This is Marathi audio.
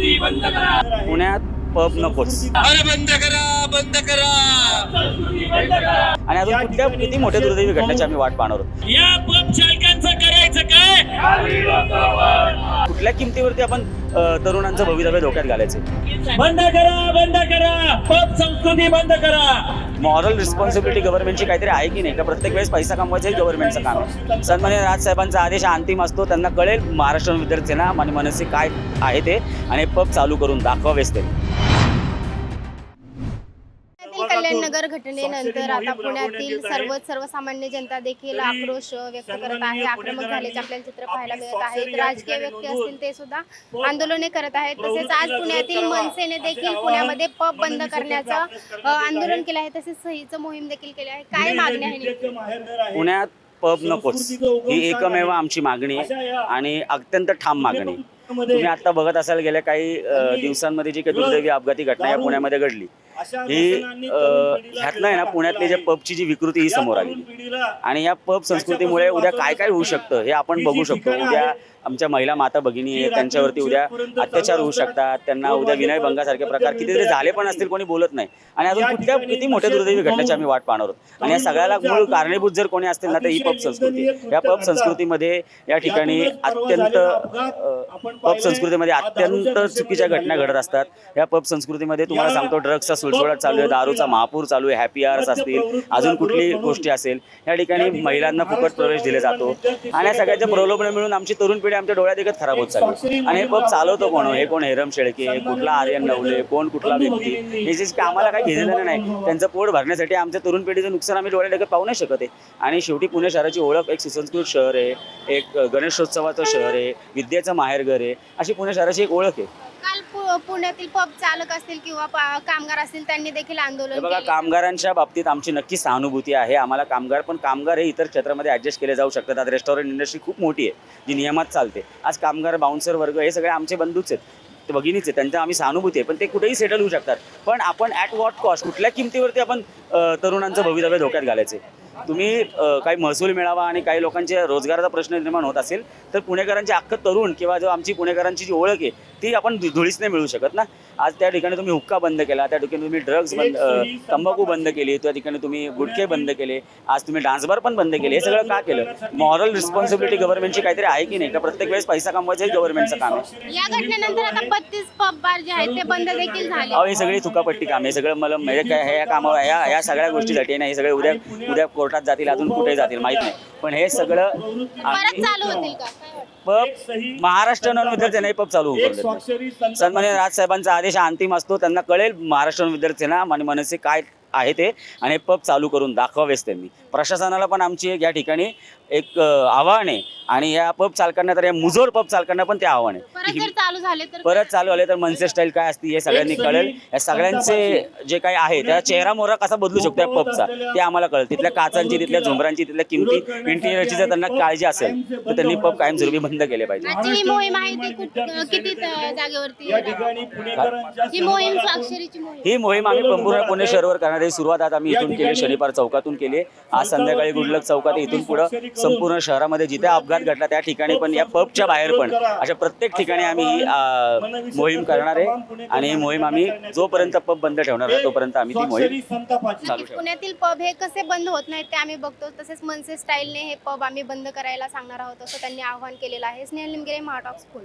पुण्यात पब नकोच अरे बंद करा बंद करा. आणि अजून कुठल्या किती मोठ्या दुर्दैवी घटनेची आम्ही वाट पाहणार आहोत? या पब चालकांचं करायचं काय? कुठल्या किमतीवरती आपण तरुणांचं भवितव्य धोक्यात घालायचे? बंद करा बंद करा. पब संस्कृती बंद करा. मॉरल रिस्पॉन्सिबिलिटी गव्हर्नमेंटची काहीतरी आहे की नाही? का प्रत्येक वेळेस पैसा कमवायचं हे गव्हर्नमेंटचं काम? आहे सन्मान्य राजसाहेबांचा आदेश अंतिम असतो त्यांना कळेल महाराष्ट्र विद्यार्थी सेना मनसे काय आहे ते आणि पब चालू करून दाखवावेच ते. घटनेनंतर आता पुण्यातील सर्व सर्वसामान्य जनता देखील आक्रोश व्यक्त करत आहे. आक्रमक झाल्याचे आपल्याला चित्र पाहायला मिळत आहेत. राजकीय व्यक्ती असतील ते सुद्धा आंदोलने करत आहेत. तसेच आज पुण्यातील मनसेने देखील पुण्यामध्ये पब बंद करण्याचं आंदोलन केलं आहे. तसेच सहीचं मोहीम देखील केली आहे. काय मागणी आहे? पुण्यात पब नकोच. ही एकमेव आमची मागणी आहे. आणि अत्यंत ठाम मागणी आहे. तुम्ही आता बघत असाल गेल्या काही दिवसांमध्ये जी काही दुर्दैवी अपघाती घटना या पुण्यामध्ये घडली ही ह्यातनं आहे ना पुण्यातली जे पबची जी विकृती ही समोर आली. आणि या पब संस्कृतीमुळे उद्या काय काय होऊ शकतं हे आपण बघू शकतो. उद्या आमच्या महिला माता भगिनी आहेत त्यांच्यावरती उद्या अत्याचार होऊ शकतात त्यांना उद्या विनयभंगासारखे प्रकार कितीतरी झाले पण असतील कोणी बोलत नाही. आणि अजून कुठल्या किती मोठ्या दुर्दैवी घटनेची आम्ही वाट पाहणार आहोत? आणि या सगळ्याला मूळ कारणीभूत जर कोणी असतील ना तर ही पब संस्कृती. या पब संस्कृतीमध्ये या ठिकाणी अत्यंत पब संस्कृतीमध्ये अत्यंत चुकीच्या घटना घडत असतात. या पब संस्कृतीमध्ये तुम्हाला सांगतो ड्रग्सचा सुळसुळाट चालू आहे दारूचा महापूर चालू आहे हॅपी आवर्स असतील अजून कुठली गोष्टी असेल या ठिकाणी महिलांना फुकट प्रवेश दिले जातो. आणि या सगळ्याच्या प्रलोभने मिळून आमची तरुण पिढी आमच्या डोळ्यात एकच खराब होत चालली. आणि हे पब चालवतो कोण? हे कोण? हेरम शेळके. कुठला आर्यन नवले? कोण कुठला व्यक्ती? हे जे आम्हाला काही घेणं नाही. त्यांचं पोट भरण्यासाठी आमच्या तरुण पिढीचं नुकसान आम्ही डोळ्यात एकच पाहू नाही शकत आहे. आणि शेवटी पुणे शहराची ओळख एक सुसंस्कृत शहर आहे एक गणेशोत्सवाचं शहर आहे विद्येचं माहेरघर आहे अशी पुणे शहराची एक ओळख आहे. काल पु- पुण्यातील पब चालक असतील किंवा पा- कामगार असतील त्यांनी देखील हे आंदोलन बघा केले. कामगारांच्या बाबतीत आमची नक्की सहानुभूती आहे. आम्हाला कामगार पण कामगार हे इतर क्षेत्रामध्ये ऍडजस्ट केले जाऊ शकतात. आज रेस्टॉरंट इंडस्ट्री खूप मोठी आहे जी नियमात चालते. आज कामगार बाउन्सर वर्ग हे सगळे आमचे बंधूच आहेत. ते भगिनीच आहेत. त्यांच्या आम्ही सहानुभूती आहे. पण ते कुठेही सेटल होऊ शकतात. पण आपण ॲट वॉट कॉस्ट कुठल्या किमतीवरती आपण अ, तरुणांचं भवितव्य धोक्यात घालायचे तुम्ही काही महसूल मिळावा आणि काही लोकांचे रोजगाराचा प्रश्न निर्माण होत असेल तर पुणेकरांचे अख्खं तरुण किंवा जो आमची पुणेकरांची जी ओळख आहे ती आपण धु- धुळीस नाही मिळू शकत ना? आज त्या ठिकाणी तुम्ही हुक्का बंद केला त्या ठिकाणी तुम्ही ड्रग्ज बंद तंबाखू बंद केली त्या ठिकाणी तुम्ही गुटखे बंद केले आज तुम्ही डान्स बार पण बंद केले हे सगळं का केलं? मॉरल रिस्पॉन्सिबिलिटी गव्हर्नमेंटची काहीतरी आहे की नाही? का प्रत्येक वेळेस पैसा कमवायचं हे गव्हर्नमेंटचं काम आहे? या घटनेनंतर आता बत्तीस पब बार जे आहेत ते बंद देखील झाले. अहो हे सगळी चुकापट्टी काम हे सगळं मला म्हणजे काय ह्या कामावर ह्या ह्या सगळ्या गोष्टीसाठी नाही हे सगळे उद्या उद्या कोर्टात जातील अजून कुठे जातील माहीत नाही. पण हे सगळं परत आम्ही- चालू होतील का? काय वाटतं? पब महाराष्ट्र नॉन विद्यार्थी नाही पब चालू करतात सन्मान्य राजसाहेबांचा आदेश हा अंतिम असतो त्यांना कळेल महाराष्ट्र विद्यार्थी सेना आणि मनसे काय आहे ते आणि पब चालू करून दाखवावेच त्यांनी. प्रशासनाला पण आमची एक या ठिकाणी एक आव्हान आहे. आणि या पब चालकांना तर या मुजोर पब चालकांना पण ते आव्हान परत आहे जर की चालू झाले तर परत चालू आले तर मनसे स्टाईल काय असते हे सगळ्यांनी कळेल. या सगळ्यांचे जे काही आहे त्या चेहरा मोहरा कसा बदलू शकतो या पबचा ते आम्हाला कळेल. तिथल्या काचांची तिथल्या झुंबरांची तिथल्या किमती इंटिरियरची जर त्यांना काळजी असेल तर त्यांनी पब कायमस्वरूपी बंद केले पाहिजे. आजची ही मोहीम आहे किती जागेवरती? ही ही आम्ही संपूर्ण पुणे शहरावर करणार आहे. सुरुवात आज आम्ही इथून केली शनिवार चौकातून केली. आज संध्याकाळी गुडलक चौकात इथून पुढं संपूर्ण शहरामध्ये जिथे अपघात घडला त्या ठिकाणी पण या पबच्या बाहेर पण अशा प्रत्येक ठिकाणी आम्ही मोहीम करणार आहे. आणि ही मोहीम आम्ही जोपर्यंत पब बंद ठेवणार आहे तोपर्यंत आम्ही ती मोहीम चालू ठेवू. पुण्यातील पब हे कसे बंद होत नाहीत ते आम्ही बघतो. तसेच मनसे स्टाईलने हे पब आम्ही बंद करायला सांगणार आहोत असं त्यांनी आवाहन केलेलं आहे. स्नेहल निमगिरे महाटॉक्स फुल.